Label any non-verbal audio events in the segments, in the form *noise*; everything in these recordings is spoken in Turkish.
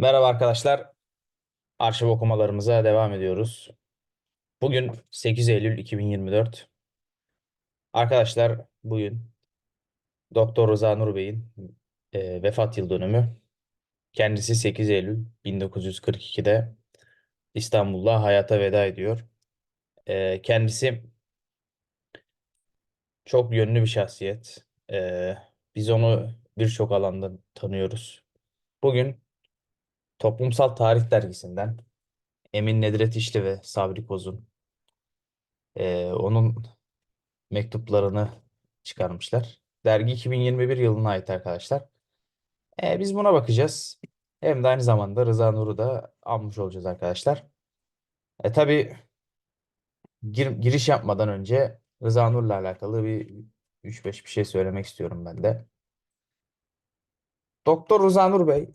Merhaba arkadaşlar. Arşiv okumalarımıza devam ediyoruz. Bugün 8 Eylül 2024. Arkadaşlar bugün Doktor Rıza Nur Bey'in e, vefat yıl dönümü. Kendisi 8 Eylül 1942'de İstanbul'da hayata veda ediyor. E, kendisi çok yönlü bir şahsiyet. E, biz onu birçok alanda tanıyoruz. Bugün Toplumsal Tarih Dergisi'nden Emin Nedret İşli ve Sabri Kozun e, onun mektuplarını çıkarmışlar. Dergi 2021 yılına ait arkadaşlar. E, biz buna bakacağız. Hem de aynı zamanda Rıza Nur'u da almış olacağız arkadaşlar. E, tabii gir- giriş yapmadan önce Rıza Nur'la alakalı bir 3-5 bir şey söylemek istiyorum ben de. Doktor Rıza Nur Bey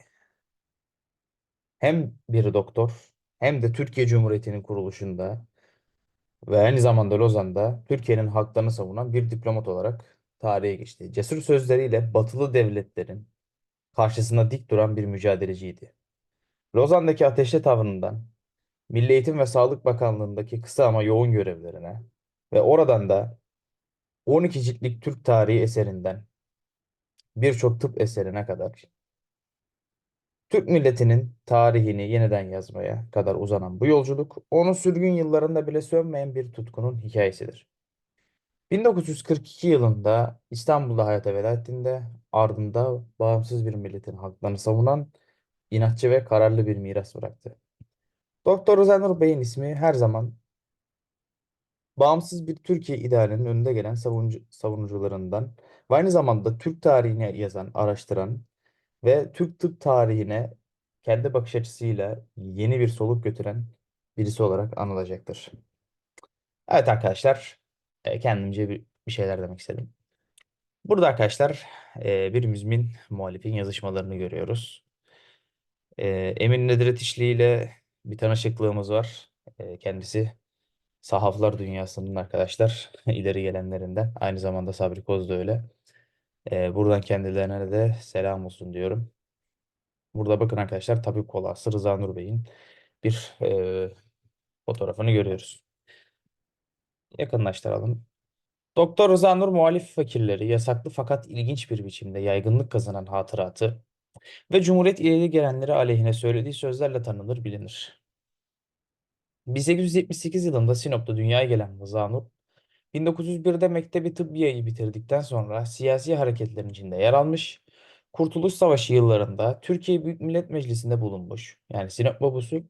hem bir doktor hem de Türkiye Cumhuriyeti'nin kuruluşunda ve aynı zamanda Lozan'da Türkiye'nin haklarını savunan bir diplomat olarak tarihe geçti. Cesur sözleriyle batılı devletlerin karşısında dik duran bir mücadeleciydi. Lozan'daki ateşli tavrından, Milli Eğitim ve Sağlık Bakanlığı'ndaki kısa ama yoğun görevlerine ve oradan da 12 ciltlik Türk tarihi eserinden birçok tıp eserine kadar Türk milletinin tarihini yeniden yazmaya kadar uzanan bu yolculuk, onun sürgün yıllarında bile sönmeyen bir tutkunun hikayesidir. 1942 yılında İstanbul'da hayata veda ettiğinde ardında bağımsız bir milletin haklarını savunan inatçı ve kararlı bir miras bıraktı. Doktor Rıza Nur Bey'in ismi her zaman bağımsız bir Türkiye idealinin önünde gelen savuncu, savunucularından ve aynı zamanda Türk tarihini yazan, araştıran ve Türk tıp tarihine kendi bakış açısıyla yeni bir soluk götüren birisi olarak anılacaktır. Evet arkadaşlar, e, kendimce bir, şeyler demek istedim. Burada arkadaşlar e, bir müzmin muhalifin yazışmalarını görüyoruz. E, Emin Nedret İşli ile bir tanışıklığımız var. Kendisi sahaflar dünyasının arkadaşlar *laughs* ileri gelenlerinden. Aynı zamanda Sabri Koz da öyle. E, buradan kendilerine de selam olsun diyorum. Burada bakın arkadaşlar tabip kolası Rıza Nur Bey'in bir e, fotoğrafını görüyoruz. Yakınlaştıralım. Doktor Rıza Nur muhalif fakirleri yasaklı fakat ilginç bir biçimde yaygınlık kazanan hatıratı ve Cumhuriyet ileri gelenleri aleyhine söylediği sözlerle tanınır bilinir. 1878 yılında Sinop'ta dünyaya gelen Rıza Nur, 1901'de Mektebi Tıbbiye'yi bitirdikten sonra siyasi hareketlerin içinde yer almış, Kurtuluş Savaşı yıllarında Türkiye Büyük Millet Meclisi'nde bulunmuş, yani Sinop Babusu,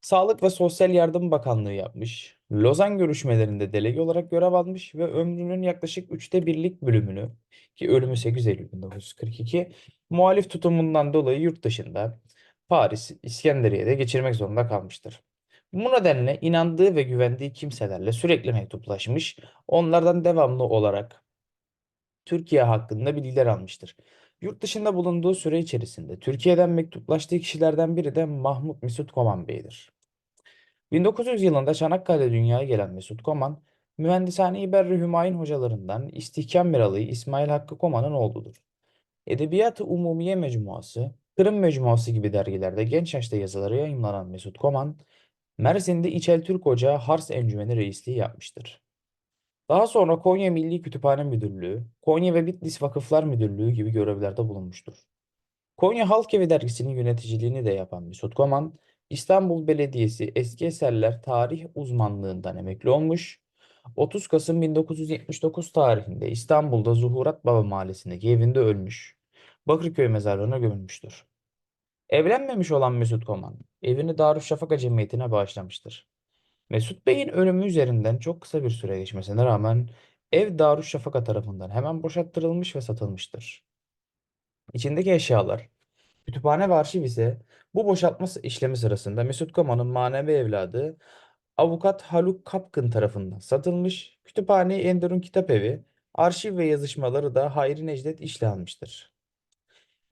Sağlık ve Sosyal Yardım Bakanlığı yapmış, Lozan görüşmelerinde delege olarak görev almış ve ömrünün yaklaşık üçte birlik bölümünü, ki ölümü 8 Eylül 1942, muhalif tutumundan dolayı yurt dışında Paris, İskenderiye'de geçirmek zorunda kalmıştır. Bu nedenle inandığı ve güvendiği kimselerle sürekli mektuplaşmış, onlardan devamlı olarak Türkiye hakkında bilgiler almıştır. Yurt dışında bulunduğu süre içerisinde Türkiye'den mektuplaştığı kişilerden biri de Mahmut Mesut Koman Bey'dir. 1900 yılında Çanakkale'de dünyaya gelen Mesut Koman, Mühendishane-i Berri Hümayun hocalarından İstihkam Meralı İsmail Hakkı Koman'ın oğludur. Edebiyat-ı Umumiye Mecmuası, Kırım Mecmuası gibi dergilerde genç yaşta yazıları yayımlanan Mesut Koman, Mersin'de İçel Türk Ocağı Hars Encümeni Reisliği yapmıştır. Daha sonra Konya Milli Kütüphane Müdürlüğü, Konya ve Bitlis Vakıflar Müdürlüğü gibi görevlerde bulunmuştur. Konya Halk Evi dergisinin yöneticiliğini de yapan Mesut Koman, İstanbul Belediyesi Eski Eserler Tarih uzmanlığından emekli olmuş. 30 Kasım 1979 tarihinde İstanbul'da Zuhurat Baba Mahallesi'ndeki evinde ölmüş. Bakırköy mezarlığına gömülmüştür. Evlenmemiş olan Mesut Koman, evini Darüşşafaka Cemiyeti'ne bağışlamıştır. Mesut Bey'in ölümü üzerinden çok kısa bir süre geçmesine rağmen ev Darüşşafaka tarafından hemen boşalttırılmış ve satılmıştır. İçindeki eşyalar, kütüphane ve arşiv ise bu boşaltma işlemi sırasında Mesut Koman'ın manevi evladı avukat Haluk Kapkın tarafından satılmış, kütüphane Enderun Kitap Evi, arşiv ve yazışmaları da Hayri Necdet işle almıştır.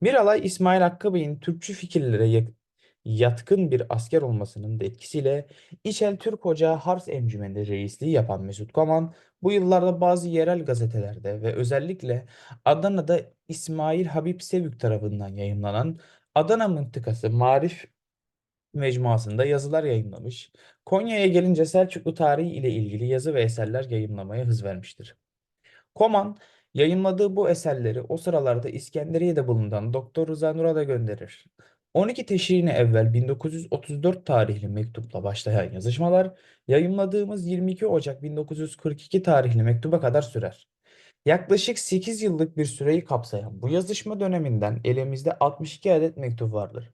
Miralay İsmail Hakkı Bey'in Türkçü fikirlere yatkın bir asker olmasının da etkisiyle İçel Türk Ocağı Hars Encümeni reisliği yapan Mesut Koman bu yıllarda bazı yerel gazetelerde ve özellikle Adana'da İsmail Habib Sevük tarafından yayımlanan Adana Mıntıkası Marif Mecmuası'nda yazılar yayımlamış. Konya'ya gelince Selçuklu tarihi ile ilgili yazı ve eserler yayımlamaya hız vermiştir. Koman yayınladığı bu eserleri o sıralarda İskenderiye'de bulunan Doktor Rıza Nur'a da gönderir. 12 Teşrin evvel 1934 tarihli mektupla başlayan yazışmalar yayımladığımız 22 Ocak 1942 tarihli mektuba kadar sürer. Yaklaşık 8 yıllık bir süreyi kapsayan bu yazışma döneminden elimizde 62 adet mektup vardır.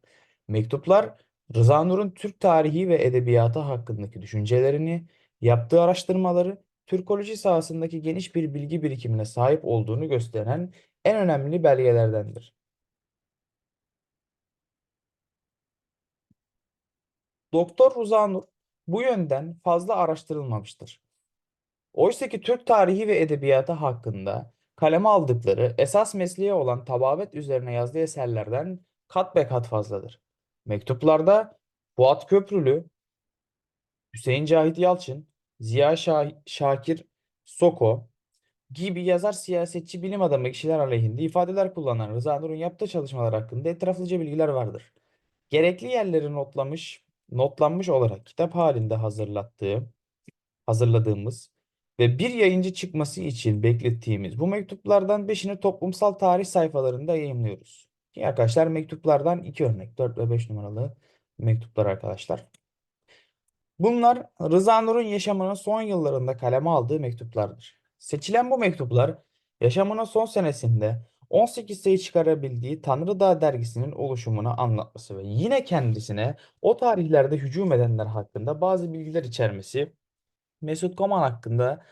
Mektuplar Rıza Nur'un Türk tarihi ve edebiyatı hakkındaki düşüncelerini, yaptığı araştırmaları, Türkoloji sahasındaki geniş bir bilgi birikimine sahip olduğunu gösteren en önemli belgelerdendir. Doktor Rıza Nur bu yönden fazla araştırılmamıştır. Oysa ki Türk tarihi ve edebiyatı hakkında kaleme aldıkları esas mesleği olan tababet üzerine yazdığı eserlerden kat be kat fazladır. Mektuplarda Fuat Köprülü, Hüseyin Cahit Yalçın, Ziya Şah- Şakir Soko gibi yazar siyasetçi bilim adamı kişiler aleyhinde ifadeler kullanan Rıza Nur'un yaptığı çalışmalar hakkında etraflıca bilgiler vardır. Gerekli yerleri notlamış, notlanmış olarak kitap halinde hazırlattığı hazırladığımız ve bir yayıncı çıkması için beklettiğimiz bu mektuplardan beşini toplumsal tarih sayfalarında yayımlıyoruz. Arkadaşlar mektuplardan iki örnek 4 ve 5 numaralı mektuplar arkadaşlar. Bunlar Rıza Nur'un yaşamının son yıllarında kaleme aldığı mektuplardır. Seçilen bu mektuplar yaşamının son senesinde 18 sayı çıkarabildiği Tanrıdağ dergisinin oluşumunu anlatması ve yine kendisine o tarihlerde hücum edenler hakkında bazı bilgiler içermesi Mesut Koman hakkında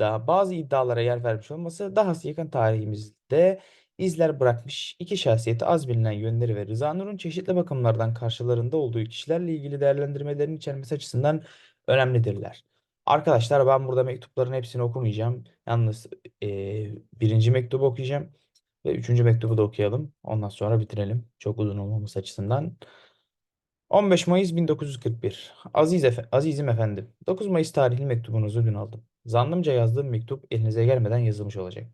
da bazı iddialara yer vermiş olması dahası yakın tarihimizde izler bırakmış iki şahsiyeti az bilinen yönleri ve Rıza Nur'un çeşitli bakımlardan karşılarında olduğu kişilerle ilgili değerlendirmelerin içermesi açısından önemlidirler. Arkadaşlar ben burada mektupların hepsini okumayacağım. Yalnız eee, birinci mektubu okuyacağım ve üçüncü mektubu da okuyalım. Ondan sonra bitirelim. Çok uzun olmaması açısından. 15 Mayıs 1941. Aziz efe Azizim efendim. 9 Mayıs tarihli mektubunuzu dün aldım. Zannımca yazdığım mektup elinize gelmeden yazılmış olacak.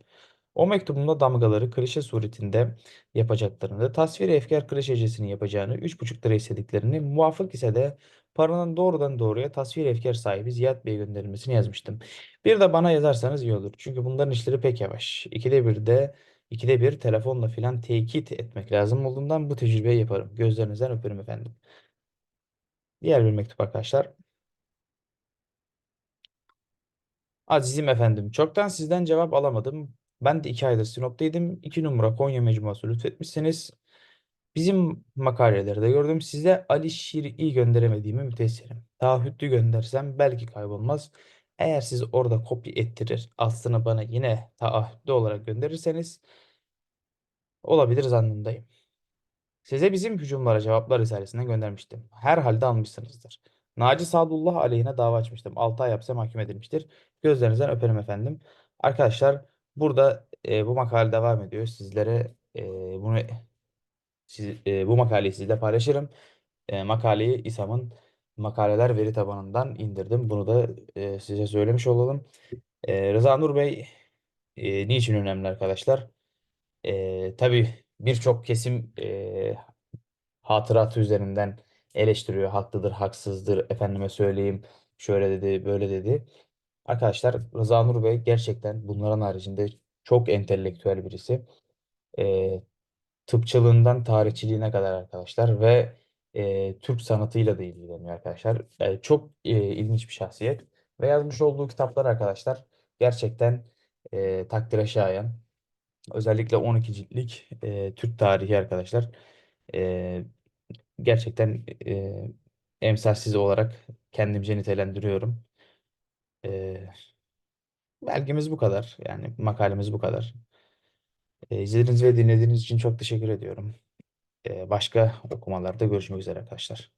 O mektubumda damgaları klişe suretinde yapacaklarını, tasvir-i efkar klişecesini yapacağını, 3,5 lira istediklerini, muvafık ise de paranın doğrudan doğruya tasvir-i efkar sahibi Ziyaet Bey'e gönderilmesini yazmıştım. Bir de bana yazarsanız iyi olur. Çünkü bunların işleri pek yavaş. İkide bir de ikide bir telefonla filan tekit etmek lazım olduğundan bu tecrübeyi yaparım. Gözlerinizden öperim efendim. Diğer bir mektup arkadaşlar. Azizim efendim, çoktan sizden cevap alamadım. Ben de iki aydır Sinop'taydım. İki numara Konya mecmuası lütfetmişsiniz. Bizim makaleleri de gördüm. Size Ali Şir'i gönderemediğimi müteessirim. Taahhütlü göndersem belki kaybolmaz. Eğer siz orada kopya ettirir, aslını bana yine taahhütlü olarak gönderirseniz olabilir zannındayım. Size bizim hücumlara cevaplar risalesinden göndermiştim. Herhalde almışsınızdır. Naci Sadullah aleyhine dava açmıştım. 6 ay hapse mahkum edilmiştir. Gözlerinizden öperim efendim. Arkadaşlar burada e, bu makale devam ediyor. Sizlere e, bunu siz, e, bu makaleyi sizle paylaşırım. E, makaleyi İSAM'ın makaleler veri tabanından indirdim. Bunu da e, size söylemiş olalım. E, Rıza Nur Bey e, niçin önemli arkadaşlar? E, tabii birçok kesim e, hatıratı üzerinden eleştiriyor. Haklıdır, haksızdır, efendime söyleyeyim, şöyle dedi, böyle dedi. Arkadaşlar Rıza Nur Bey gerçekten bunların haricinde çok entelektüel birisi. E, tıpçılığından tarihçiliğine kadar arkadaşlar ve e, Türk sanatıyla da ilgileniyor arkadaşlar. E, çok e, ilginç bir şahsiyet ve yazmış olduğu kitaplar arkadaşlar gerçekten e, takdire şayan. Özellikle 12 ciltlik e, Türk tarihi arkadaşlar. E, gerçekten e, emsalsiz olarak kendimce nitelendiriyorum. E, belgemiz bu kadar. Yani makalemiz bu kadar. E, izlediğiniz ve dinlediğiniz için çok teşekkür ediyorum. E, başka okumalarda görüşmek üzere arkadaşlar.